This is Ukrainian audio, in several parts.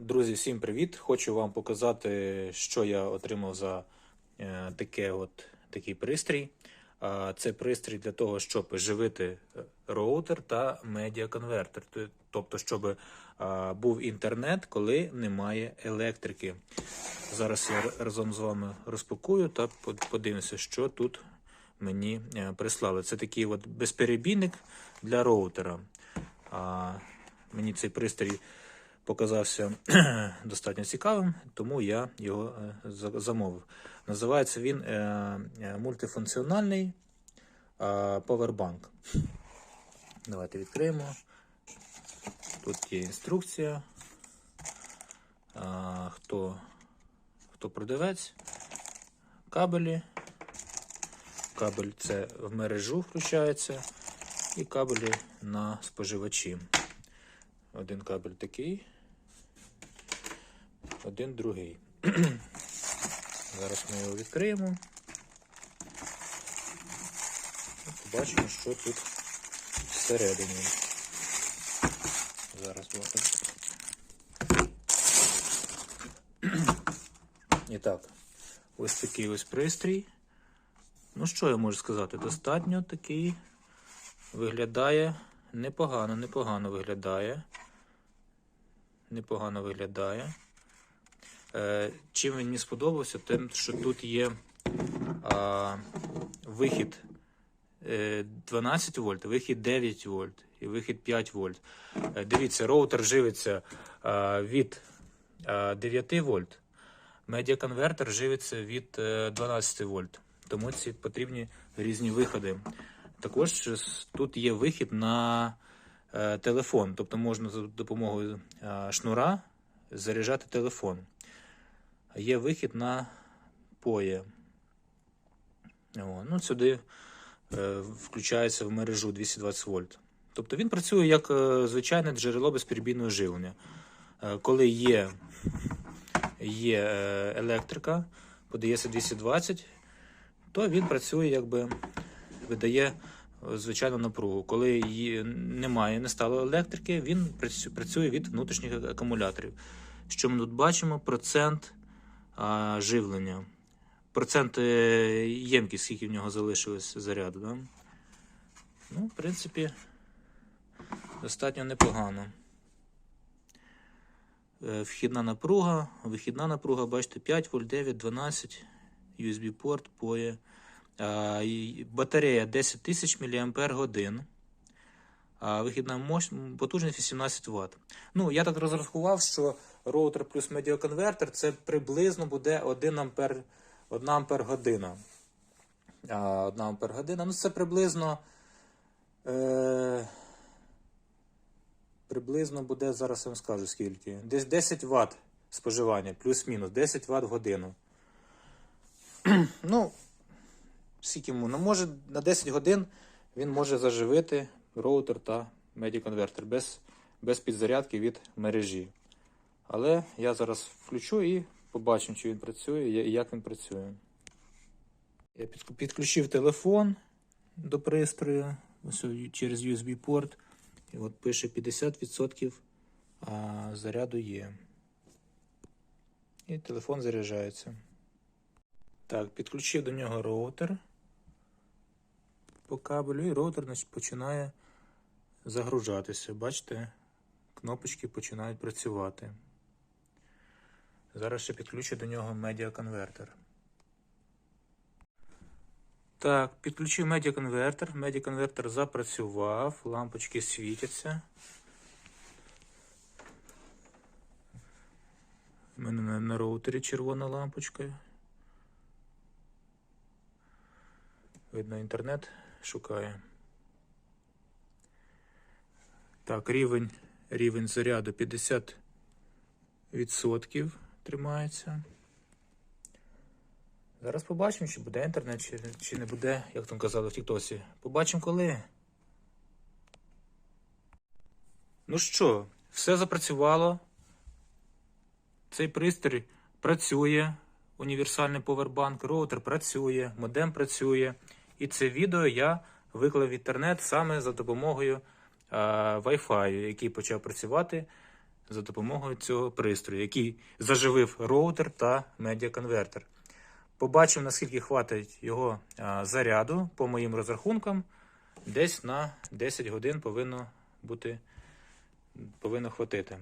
Друзі, всім привіт! Хочу вам показати, що я отримав за е, таке от, такий пристрій. Це пристрій для того, щоб живити е, роутер та медіаконвертер. Тобто, щоб а, був інтернет, коли немає електрики. Зараз я разом з вами розпакую та подивимося, що тут мені е, прислали. Це такий от безперебійник для роутера. Мені цей пристрій показався достатньо цікавим, тому я його е, замовив. Називається він е, е, мультифункціональний повербанк. Давайте відкриємо. Тут є інструкція. Хто, хто продавець, кабелі. Кабель це в мережу включається, і кабелі на споживачі. Один кабель такий, один другий. Зараз ми його відкриємо. Побачимо, що тут всередині. Зараз. І так, ось такий ось пристрій. Ну, що я можу сказати? Достатньо такий виглядає непогано, непогано виглядає. Непогано виглядає. Е, чим він мені сподобався, тим, що тут є а, вихід е, 12 вольт, вихід 9 вольт і вихід 5 вольт. Е, дивіться, роутер живиться від 9 вольт. Медіаконвертер живиться від е, 12 вольт. Тому ці потрібні різні виходи. Також тут є вихід на е, телефон, тобто можна за допомогою е, шнура заряджати телефон. Є вихід на поє. О, ну, сюди е, включається в мережу 220 вольт. Тобто він працює як е, звичайне джерело безперебійного живлення. Е, коли є, є е, електрика, подається 220, то він працює якби видає звичайну напругу. Коли її немає, не стало електрики, він працює від внутрішніх акумуляторів. Що ми тут бачимо? Процент живлення. Процент е, ємкість, скільки в нього залишилось заряду. Да? Ну, в принципі, достатньо непогано. Е, Вхідна напруга, вихідна напруга, бачите, 5 вольт 9, 12, USB-порт, POE. Батарея 10 тисяч мАч, а вихідна мощ... потужність 18 Вт. Ну, я так розрахував, що роутер плюс медіаконвертер це приблизно буде 1 ампер, 1 ампер година. 1 ампер година. Ну, це приблизно. Е... Приблизно буде, зараз я вам скажу скільки. Десь 10 Вт споживання, плюс-мінус, 10 Вт в годину. ну, скільки йому? Ну, може, на 10 годин він може заживити роутер та медіаконвертер без, без підзарядки від мережі. Але я зараз включу і побачимо, чи він працює і як він працює. Я підключив телефон до пристрою через USB-порт. І от пише 50% заряду є. І телефон заряджається. Так, підключив до нього роутер по кабелю, і роутер починає загружатися. Бачите, кнопочки починають працювати. Зараз ще підключу до нього медіаконвертер. Так, підключив медіаконвертер. Медіаконвертер запрацював, лампочки світяться. У мене на, роутері червона лампочка. Видно, інтернет шукає. Так, рівень, рівень заряду 50% тримається. Зараз побачимо, чи буде інтернет, чи, чи не буде, як там казали в Тіктосі. Побачимо коли. Ну що, все запрацювало. Цей пристрій працює. Універсальний повербанк, роутер працює, модем працює. І це відео я виклав в інтернет саме за допомогою Wi-Fi, який почав працювати за допомогою цього пристрою, який заживив роутер та медіаконвертер. Побачив, наскільки хватить його заряду, по моїм розрахункам, десь на 10 годин повинно бути повинно хватити.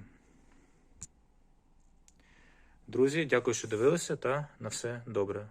Друзі, дякую, що дивилися, та на все добре.